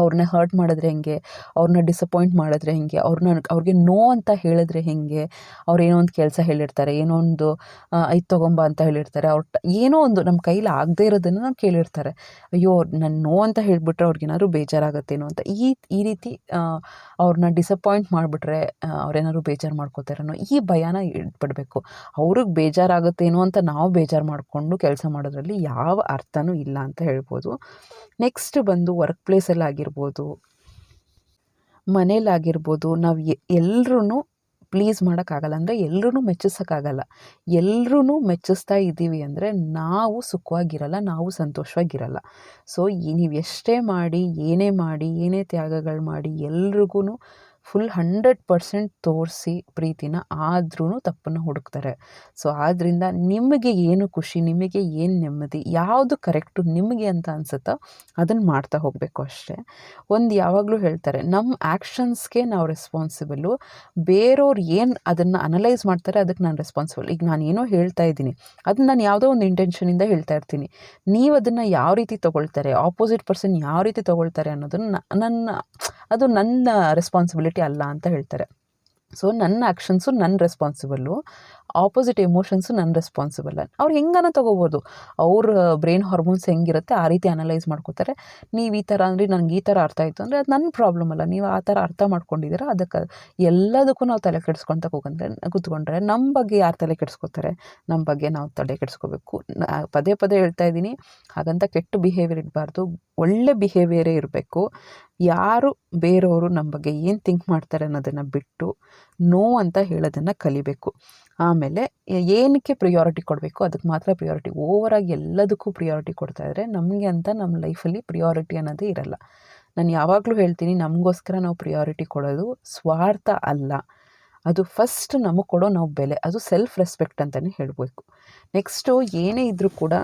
ಅವ್ರನ್ನ ಹರ್ಟ್ ಮಾಡಿದ್ರೆ ಹೆಂಗೆ? ಅವ್ರನ್ನ ಡಿಸಪಾಯಿಂಟ್ ಮಾಡಿದ್ರೆ ಹೆಂಗೆ? ಅವ್ರನ್ನ ಅವ್ರಿಗೆ ನೋ ಅಂತ ಹೇಳಿದ್ರೆ ಹೇಗೆ? ಅವ್ರು ಏನೋ ಒಂದು ಕೆಲಸ ಹೇಳಿರ್ತಾರೆ, ಏನೋ ಒಂದು ಐದು ತೊಗೊಂಬ ಅಂತ ಹೇಳಿರ್ತಾರೆ. ಅವ್ರ ಏನೋ ಒಂದು ನಮ್ಮ ಕೈಲಿ ಆಗದೆ ಇರೋದನ್ನು ನಾವು ಕೇಳಿರ್ತಾರೆ. ಅಯ್ಯೋ, ನಾನು ನೋ ಅಂತ ಹೇಳಿಬಿಟ್ರೆ ಅವ್ರಿಗೇನಾದ್ರು ಬೇಜಾರಾಗತ್ತೇನೋ ಅಂತ. ಈ ಈ ರೀತಿ ಅವ್ರನ್ನ ಡಿಸಪಾಯಿಂಟ್ ಮಾಡಿಬಿಟ್ರೆ ಅವ್ರೇನಾದ್ರು ಬೇಜಾರು ಮಾಡ್ಕೋತಾರೇನೋ ಈ ಭಯನ ಇಟ್ಬಿಡಬೇಕು. ಅವ್ರಿಗೆ ಬೇಜಾರಾಗುತ್ತೇನೋ ಅಂತ ನಾವು ಬೇಜಾರು ಮಾಡಿಕೊಂಡು ಕೆಲಸ ಮಾಡೋದ್ರಲ್ಲಿ ಯಾವ ಅರ್ಥನೂ ಇಲ್ಲ ಅಂತ ಹೇಳ್ಬೋದು. ನೆಕ್ಸ್ಟ್ ಬಂದು ವರ್ಕ್ ಪ್ಲೇಸಲ್ಲಿ ಆಗಿರ್ಬೋದು, ಮನೇಲಾಗಿರ್ಬೋದು, ನಾವು ಎಲ್ಲರೂ ಪ್ಲೀಸ್ ಮಾಡೋಕ್ಕಾಗಲ್ಲ. ಅಂದರೆ ಎಲ್ಲರೂ ಮೆಚ್ಚಿಸೋಕ್ಕಾಗಲ್ಲ. ಎಲ್ಲರೂ ಮೆಚ್ಚಿಸ್ತಾ ಇದ್ದೀವಿ ಅಂದರೆ ನಾವು ಸುಖವಾಗಿರಲ್ಲ, ನಾವು ಸಂತೋಷವಾಗಿರಲ್ಲ. ಸೊ ನೀವು ಎಷ್ಟೇ ಮಾಡಿ, ಏನೇ ಮಾಡಿ, ಏನೇ ತ್ಯಾಗಗಳು ಮಾಡಿ ಎಲ್ರಿಗೂ ಫುಲ್ ಹಂಡ್ರೆಡ್ ಪರ್ಸೆಂಟ್ ತೋರಿಸಿ ಪ್ರೀತಿನ ಆದ್ರೂ ತಪ್ಪನ್ನು ಹುಡುಕ್ತಾರೆ. ಸೊ ಆದ್ದರಿಂದ ನಿಮಗೆ ಏನು ಖುಷಿ, ನಿಮಗೆ ಏನು ನೆಮ್ಮದಿ, ಯಾವುದು ಕರೆಕ್ಟು ನಿಮಗೆ ಅಂತ ಅನ್ಸುತ್ತೋ ಅದನ್ನು ಮಾಡ್ತಾ ಹೋಗಬೇಕು ಅಷ್ಟೇ. ಒಂದು ಯಾವಾಗಲೂ ಹೇಳ್ತಾರೆ ನಮ್ಮ ಆ್ಯಕ್ಷನ್ಸ್ಗೆ ನಾವು ರೆಸ್ಪಾನ್ಸಿಬಲ್ಲು ಬೇರೆಯವ್ರು ಏನು ಅದನ್ನು ಅನಲೈಸ್ ಮಾಡ್ತಾರೆ ಅದಕ್ಕೆ ನಾನು ರೆಸ್ಪಾನ್ಸಿಬಲ್ ಈಗ ನಾನು ಏನೋ ಹೇಳ್ತಾ ಇದ್ದೀನಿ ಅದನ್ನ ನಾನು ಯಾವುದೋ ಒಂದು ಇಂಟೆನ್ಷನಿಂದ ಹೇಳ್ತಾ ಇರ್ತೀನಿ. ನೀವು ಅದನ್ನು ಯಾವ ರೀತಿ ತೊಗೊಳ್ತಾರೆ ಆಪೋಸಿಟ್ ಪರ್ಸನ್ ಯಾವ ರೀತಿ ತೊಗೊಳ್ತಾರೆ ಅನ್ನೋದನ್ನು ನನ್ನ ಅದು ನನ್ನ ರೆಸ್ಪಾನ್ಸಿಬಿಲಿಟಿ ಅಲ್ಲ ಅಂತ ಹೇಳ್ತಾರೆ. ಸೊ ನನ್ನ ಆ್ಯಕ್ಷನ್ಸು ನನ್ನ ರೆಸ್ಪಾನ್ಸಿಬಲ್ಲು ಆಪೋಸಿಟ್ ಎಮೋಷನ್ಸು ನನ್ನ ರೆಸ್ಪಾನ್ಸಿಬಲ್ ಅವ್ರು ಹೆಂಗನ ತೊಗೋಬೋದು? ಅವ್ರ ಬ್ರೈನ್ ಹಾರ್ಮೋನ್ಸ್ ಹೆಂಗಿರುತ್ತೆ? ಆ ರೀತಿ ಅನಲೈಸ್ ಮಾಡ್ಕೋತಾರೆ. ನೀವು ಈ ಥರ ಅಂದರೆ ನನಗೆ ಈ ಥರ ಅರ್ಥ ಆಯಿತು ಅಂದರೆ ಅದು ನನ್ನ ಪ್ರಾಬ್ಲಮ್ ಅಲ್ಲ. ನೀವು ಆ ಥರ ಅರ್ಥ ಮಾಡ್ಕೊಂಡಿದ್ದೀರ? ಅದಕ್ಕೆ ಎಲ್ಲದಕ್ಕೂ ನಾವು ತಲೆ ಕೆಡಿಸ್ಕೊತ ಹೋಗಂದ್ರೆ ಕೂತ್ಕೊಂಡ್ರೆ ನಮ್ಮ ಬಗ್ಗೆ ಯಾರು ತಲೆ ಕೆಡಿಸ್ಕೋತಾರೆ? ನಮ್ಮ ಬಗ್ಗೆ ನಾವು ತಲೆ ಕೆಡಿಸ್ಕೋಬೇಕು. ಪದೇ ಪದೇ ಹೇಳ್ತಾ ಇದ್ದೀನಿ. ಹಾಗಂತ ಕೆಟ್ಟ ಬಿಹೇವಿಯರ್ ಇರಬಾರ್ದು ಒಳ್ಳೆ ಬಿಹೇವಿಯರೇ ಇರಬೇಕು. ಯಾರು ಬೇರೆಯವರು ನಮ್ಮ ಬಗ್ಗೆ ಏನು ಥಿಂಕ್ ಮಾಡ್ತಾರೆ ಅನ್ನೋದನ್ನು ಬಿಟ್ಟು ನೋ ಅಂತ ಹೇಳೋದನ್ನು ಕಲಿಬೇಕು. ಆಮೇಲೆ ಏನಕ್ಕೆ ಪ್ರಿಯಾರಿಟಿ ಕೊಡಬೇಕು? ಅದಕ್ಕೆ ಮಾತ್ರ ಪ್ರಿಯಾರಿಟಿ ಓವರಾಗಿ ಎಲ್ಲದಕ್ಕೂ ಪ್ರಿಯಾರಿಟಿ ಕೊಡ್ತಾಯಿದ್ರೆ ನಮಗೆ ಅಂತ ನಮ್ಮ ಲೈಫಲ್ಲಿ ಪ್ರಿಯಾರಿಟಿ ಅನ್ನೋದೇ ಇರಲ್ಲ. ನಾನು ಯಾವಾಗಲೂ ಹೇಳ್ತೀನಿ, ನಮಗೋಸ್ಕರ ನಾವು ಪ್ರಿಯಾರಿಟಿ ಕೊಡೋದು ಸ್ವಾರ್ಥ ಅಲ್ಲ. ಅದು ಫಸ್ಟ್ ನಮಗೆ ಕೊಡೋ ನಾವು ಬೆಲೆ, ಅದು ಸೆಲ್ಫ್ ರೆಸ್ಪೆಕ್ಟ್ ಅಂತಲೇ ಹೇಳಬೇಕು. ನೆಕ್ಸ್ಟು ಏನೇ ಇದ್ದರೂ ಕೂಡ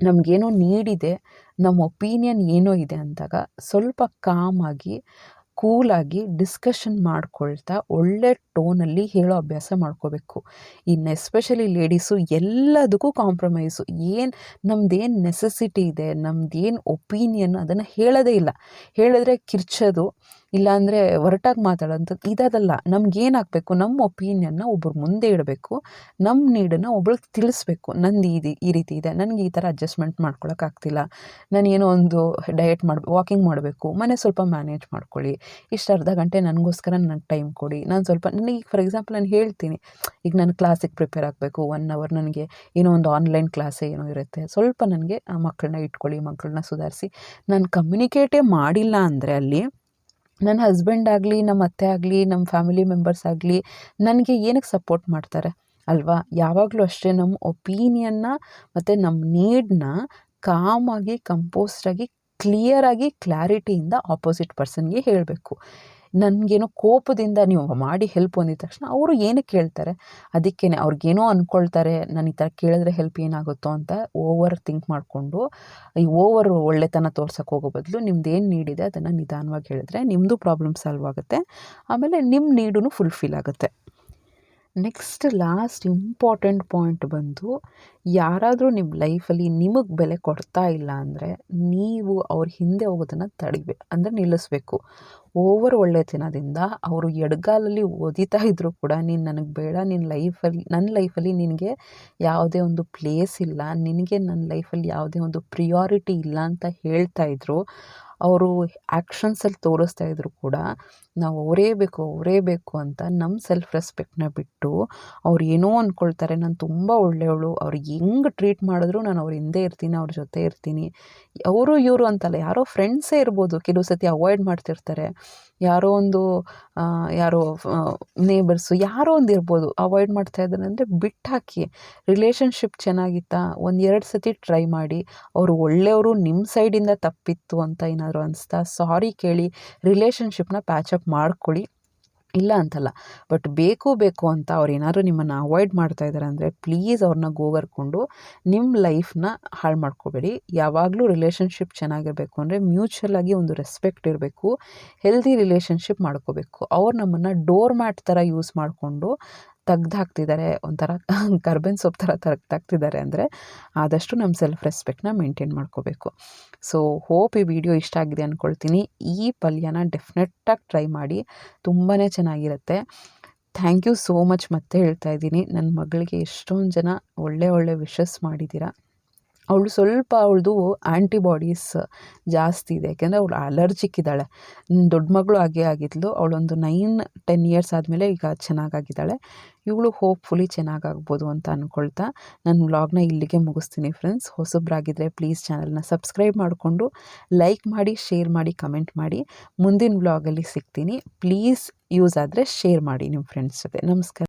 ನಮಗೇನೋ ನೀಡಿದೆ ನಮ್ಮ ಒಪೀನಿಯನ್ ಏನೋ ಇದೆ ಅಂದಾಗ ಸ್ವಲ್ಪ ಕಾಮಾಗಿ ಕೂಲಾಗಿ ಡಿಸ್ಕಷನ್ ಮಾಡ್ಕೊಳ್ತಾ ಒಳ್ಳೆ ಟೋನಲ್ಲಿ ಹೇಳೋ ಅಭ್ಯಾಸ ಮಾಡ್ಕೋಬೇಕು. ಇನ್ನು ಎಸ್ಪೆಷಲಿ ಲೇಡೀಸು ಎಲ್ಲದಕ್ಕೂ ಕಾಂಪ್ರಮೈಸು ಏನು ನಮ್ಮದೇನು ನೆಸೆಸಿಟಿ ಇದೆ ನಮ್ದೇನು ಒಪೀನಿಯನ್ ಅದನ್ನು ಹೇಳೋದೇ ಇಲ್ಲ. ಹೇಳಿದ್ರೆ ಕಿರ್ಚೋದು. ಇಲ್ಲಾಂದರೆ ಒರಟಾಗಿ ಮಾತಾಡೋಂಥದ್ದು ಇದದಲ್ಲ ನಮಗೇನಾಗಬೇಕು ನಮ್ಮ ಒಪೀನಿಯನ್ನ ಒಬ್ರ ಮುಂದೆ ಇಡಬೇಕು ನಮ್ಮ ನೀಡನ್ನು ಒಬ್ಳಿಗೆ ತಿಳಿಸ್ಬೇಕು. ನಂದು ಇದು, ಈ ರೀತಿ ಇದೆ, ನನಗೆ ಈ ಥರ ಅಡ್ಜಸ್ಟ್ಮೆಂಟ್ ಮಾಡ್ಕೊಳಕ್ಕಾಗ್ತಿಲ್ಲ ನಾನು ಏನೋ ಒಂದು ಡಯಟ್ ಮಾಡಿ ವಾಕಿಂಗ್ ಮಾಡಬೇಕು, ಮನೆ ಸ್ವಲ್ಪ ಮ್ಯಾನೇಜ್ ಮಾಡ್ಕೊಳ್ಳಿ, ಇಷ್ಟು ಅರ್ಧ ಗಂಟೆ ನನಗೋಸ್ಕರ ನನಗೆ ಟೈಮ್ ಕೊಡಿ, ನಾನು ಸ್ವಲ್ಪ ನನಗೆ ಫಾರ್ ಎಕ್ಸಾಂಪಲ್ ನಾನು ಹೇಳ್ತೀನಿ, ಈಗ ನಾನು ಕ್ಲಾಸಿಗೆ ಪ್ರಿಪೇರ್ ಆಗಬೇಕು, ಒನ್ ಅವರ್ ನನಗೆ ಏನೋ ಒಂದು ಆನ್ಲೈನ್ ಕ್ಲಾಸೇ ಏನೋ ಇರುತ್ತೆ, ಸ್ವಲ್ಪ ನನಗೆ ಆ ಮಕ್ಕಳನ್ನ ಇಟ್ಕೊಳ್ಳಿ ಮಕ್ಕಳನ್ನ ಸುಧಾರಿಸಿ, ನಾನು ಕಮ್ಯುನಿಕೇಟೇ ಮಾಡಿಲ್ಲ ಅಂದರೆ ಅಲ್ಲಿ ನನ್ನ ಹಸ್ಬೆಂಡ್ ಆಗಲಿ ನಮ್ಮ ಅತ್ತೆ ಆಗಲಿ ನಮ್ಮ ಫ್ಯಾಮಿಲಿ ಮೆಂಬರ್ಸ್ ಆಗಲಿ ನನಗೆ ಏನಕ್ಕೆ ಸಪೋರ್ಟ್ ಮಾಡ್ತಾರೆ? ಅಲ್ವಾ? ಯಾವಾಗಲೂ ಅಷ್ಟೇ ನಮ್ಮ ಒಪೀನಿಯನ್ನ ಮತ್ತು ನಮ್ಮ ನೀಡನ್ನ ಕಾಮಾಗಿ ಕಂಪೋಸ್ಟಾಗಿ ಕ್ಲಿಯರಾಗಿ ಕ್ಲಾರಿಟಿಯಿಂದ ಆಪೋಸಿಟ್ ಪರ್ಸನ್ಗೆ ಹೇಳಬೇಕು. ನನಗೇನೋ ಕೋಪದಿಂದ ನೀವು ಮಾಡಿ ಹೆಲ್ಪ್ ಹೊಂದಿದ ತಕ್ಷಣ ಅವರು ಏನಕ್ಕೆ ಕೇಳ್ತಾರೆ? ಅದಕ್ಕೇ ಅವ್ರಿಗೇನೋ ಅಂದ್ಕೊಳ್ತಾರೆ ನಾನು ಈ ಥರ ಕೇಳಿದ್ರೆ ಹೆಲ್ಪ್ ಏನಾಗುತ್ತೋ ಅಂತ ಓವರ್ ಥಿಂಕ್ ಮಾಡಿಕೊಂಡು, ಈ ಓವರ್ ಒಳ್ಳೆತನ ತೋರ್ಸೋಕೆ ಹೋಗೋ ಬದಲು ನಿಮ್ದು ಏನು ನೀಡಿದೆ ಅದನ್ನು ನಿಧಾನವಾಗಿ ಹೇಳಿದ್ರೆ ನಿಮ್ಮದು ಪ್ರಾಬ್ಲಮ್ ಸಾಲ್ವ್ ಆಗುತ್ತೆ. ಆಮೇಲೆ ನಿಮ್ಮ ನೀಡೂ ಫುಲ್ಫಿಲ್ ಆಗುತ್ತೆ. ನೆಕ್ಸ್ಟ್ ಲಾಸ್ಟ್ ಇಂಪಾರ್ಟೆಂಟ್ ಪಾಯಿಂಟ್ ಬಂದು, ಯಾರಾದರೂ ನಿಮ್ಮ ಲೈಫಲ್ಲಿ ನಿಮಗೆ ಬೆಲೆ ಕೊಡ್ತಾ ಇಲ್ಲ ಅಂದರೆ ನೀವು ಅವ್ರ ಹಿಂದೆ ಹೋಗೋದನ್ನು ತಡಿಬೇ, ಅಂದರೆ ನಿಲ್ಲಿಸ್ಬೇಕು. ಓವರ್ ಒಳ್ಳೆತನದಿಂದ ಅವರು ಎಡಗಾಲಲ್ಲಿ ಓದಿತಾ ಇದ್ದರೂ ಕೂಡ ನೀನು ನನಗೆ ಬೇಡ ನಿನ್ನ ಲೈಫಲ್ಲಿ ನನ್ನ ಲೈಫಲ್ಲಿ ನಿನಗೆ ಯಾವುದೇ ಒಂದು ಪ್ಲೇಸ್ ಇಲ್ಲ, ನಿನಗೆ ನನ್ನ ಲೈಫಲ್ಲಿ ಯಾವುದೇ ಒಂದು ಪ್ರಿಯಾರಿಟಿ ಇಲ್ಲ ಅಂತ ಹೇಳ್ತಾ ಇದ್ದರು ಅವರು ಆ್ಯಕ್ಷನ್ಸಲ್ಲಿ ತೋರಿಸ್ತಾ ಇದ್ರು ಕೂಡ ನಾವು ಅವರೇ ಬೇಕು ಅವರೇ ಬೇಕು ಅಂತ ನಮ್ಮ ಸೆಲ್ಫ್ ರೆಸ್ಪೆಕ್ಟ್ನ ಬಿಟ್ಟು ಅವ್ರು ಏನೋ ಅಂದ್ಕೊಳ್ತಾರೆ ನಾನು ತುಂಬ ಒಳ್ಳೆಯವಳು. ಅವ್ರು ಹೆಂಗೆ ಟ್ರೀಟ್ ಮಾಡಿದ್ರು ನಾನು ಅವ್ರ ಹಿಂದೆ ಇರ್ತೀನಿ, ಅವ್ರ ಜೊತೆ ಇರ್ತೀನಿ. ಅವರು, ಇವರು ಅಂತಲ್ಲ, ಯಾರೋ ಫ್ರೆಂಡ್ಸೇ ಇರ್ಬೋದು. ಕೆಲವು ಸತಿ ಅವಾಯ್ಡ್ ಮಾಡ್ತಿರ್ತಾರೆ. ಯಾರೋ ಒಂದು ಯಾರೋ ನೇಬರ್ಸು ಯಾರೋ ಒಂದು ಇರ್ಬೋದು. ಅವಾಯ್ಡ್ ಮಾಡ್ತಾ ಇದ್ದಾರೆ ಅಂದರೆ ಬಿಟ್ಟು ಹಾಕಿ ರಿಲೇಷನ್ಶಿಪ್ ಚೆನ್ನಾಗಿತ್ತಾ? ಒಂದು ಎರಡು ಸತಿ ಟ್ರೈ ಮಾಡಿ. ಅವರು ಒಳ್ಳೆಯವರು ನಿಮ್ಮ ಸೈಡಿಂದ ತಪ್ಪಿತ್ತು ಅಂತ ಏನಾದರೂ ಅನಿಸ್ತಾ? ಸಾರಿ ಕೇಳಿ. ರಿಲೇಷನ್ಶಿಪ್ನ ಪ್ಯಾಚಪ್ ಮಾಡ್ಕೊಳ್ಳಿ. ಇಲ್ಲ ಅಂತಲ್ಲ. ಬಟ್ ಬೇಕು ಬೇಕು ಅಂತ ಅವ್ರು ಏನಾದರೂ ನಿಮ್ಮನ್ನು ಅವಾಯ್ಡ್ ಮಾಡ್ತಾ ಇದ್ದಾರೆ ಅಂದರೆ ಪ್ಲೀಸ್ ಅವ್ರನ್ನ ಗೋಗರ್ಕೊಂಡು ನಿಮ್ಮ ಲೈಫ್ನ ಹಾಳು ಮಾಡ್ಕೋಬೇಡಿ. ಯಾವಾಗಲೂ ರಿಲೇಷನ್ಶಿಪ್ ಚೆನ್ನಾಗಿರಬೇಕು ಅಂದರೆ ಮ್ಯೂಚುವಲ್ ಆಗಿ ಒಂದು ರೆಸ್ಪೆಕ್ಟ್ ಇರಬೇಕು. ಹೆಲ್ದಿ ರಿಲೇಷನ್ಶಿಪ್ ಮಾಡ್ಕೋಬೇಕು. ಅವ್ರು ನಮ್ಮನ್ನು ಡೋರ್ ಮ್ಯಾಟ್ ಥರ ಯೂಸ್ ಮಾಡಿಕೊಂಡು ತೆಗ್ದು ಹಾಕ್ತಿದ್ದಾರೆ ಒಂಥರ [laughs] ಕರ್ಬೇವಿನ ಸೊಪ್ಪು ಥರ ತೆಗ್ದಾಕ್ತಿದ್ದಾರೆ ಅಂದರೆ ಆದಷ್ಟು ನಮ್ಮ ಸೆಲ್ಫ್ ರೆಸ್ಪೆಕ್ಟ್ನ ಮೇಂಟೈನ್ ಮಾಡ್ಕೋಬೇಕು. ಸೊ ಹೋಪ್ ಈ ವಿಡಿಯೋ ಇಷ್ಟ ಆಗಿದೆ ಅಂದ್ಕೊಳ್ತೀನಿ ಈ ಪಲ್ಯನ ಡೆಫಿನೆಟ್ಟಾಗಿ ಟ್ರೈ ಮಾಡಿ ತುಂಬಾ ಚೆನ್ನಾಗಿರುತ್ತೆ. ಥ್ಯಾಂಕ್ ಯು ಸೋ ಮಚ್ ಮತ್ತೆ ಹೇಳ್ತಾ ಇದ್ದೀನಿ. ನನ್ನ ಮಗಳಿಗೆ ಎಷ್ಟೊಂದು ಜನ ಒಳ್ಳೆ ಒಳ್ಳೆ ವಿಶಸ್ ಮಾಡಿದ್ದೀರಾ ಅವಳು ಸ್ವಲ್ಪ ಅವಳದು ಆ್ಯಂಟಿಬಾಡೀಸ್ ಜಾಸ್ತಿ ಇದೆ. ಯಾಕೆಂದರೆ ಅವಳು ಅಲರ್ಜಿಕ್ ಇದ್ದಾಳೆ. ದೊಡ್ಡ ಮಗಳು ಹಾಗೆ ಆಗಿದ್ಲು. ಅವಳೊಂದು ನೈನ್ ಟೆನ್ ಇಯರ್ಸ್ ಆದಮೇಲೆ ಈಗ ಚೆನ್ನಾಗಾಗಿದ್ದಾಳೆ ಇವಳು ಹೋಪ್ಫುಲಿ ಚೆನ್ನಾಗಾಗ್ಬೋದು ಅಂತ ಅಂದ್ಕೊಳ್ತಾ ನನ್ನ ವ್ಲಾಗ್ನ ಇಲ್ಲಿಗೆ ಮುಗಿಸ್ತೀನಿ ಫ್ರೆಂಡ್ಸ್ ಹೊಸಬ್ರಾಗಿದ್ದರೆ ಪ್ಲೀಸ್ ಚಾನಲ್ನ ಸಬ್ಸ್ಕ್ರೈಬ್ ಮಾಡಿಕೊಂಡು ಲೈಕ್ ಮಾಡಿ ಶೇರ್ ಮಾಡಿ ಕಮೆಂಟ್ ಮಾಡಿ. ಮುಂದಿನ ವ್ಲಾಗಲ್ಲಿ ಸಿಗ್ತೀನಿ. ಪ್ಲೀಸ್ ಯೂಸ್ ಆದರೆ ಶೇರ್ ಮಾಡಿ ನಿಮ್ಮ ಫ್ರೆಂಡ್ಸ್ ಜೊತೆ. ನಮಸ್ಕಾರ.